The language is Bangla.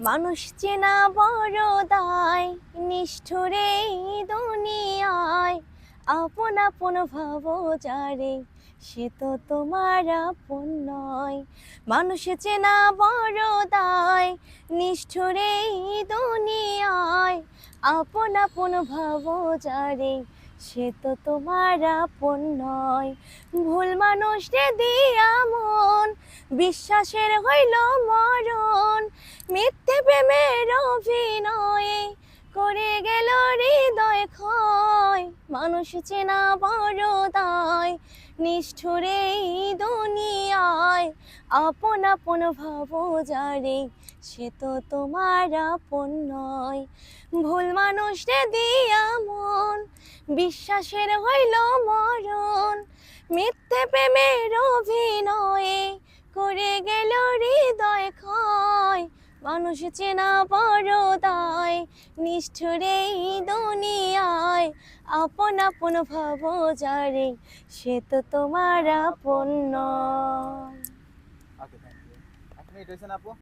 মানুষ চেনা বড় দায়, নিষ্ঠুরে দুনিয়ায়। আপন আপন ভাব যারে, সে তো তোমার আপন নয়। মানুষ চেনা বড় দায়, নিষ্ঠুরে দুনিয়ায়। আপন আপন ভাব যারে, সে তো তোমার আপন নয়। ভুল মানুষ রে দিয়া মন, বিশ্বাসের হইল মরণ। মিথ্যে অভিনয়ে করে গেল হৃদয় ক্ষয়। মানুষ চেনা বড় নিষ্ঠুরে এই দুনিয়ায়। আপন আপন ভাব যারে, সে তো তোমার আপন নয়। ভুল মানুষ রে দিয়া মন, বিশ্বাসের হইল মরণ। মিথ্যে প্রেমের অভিনয়ে মানুষ চেনা পরদায় দায় নিষ্ঠুরে দুনিয়ায়। আপন আপন ভাব যারে সে তো তোমার আপন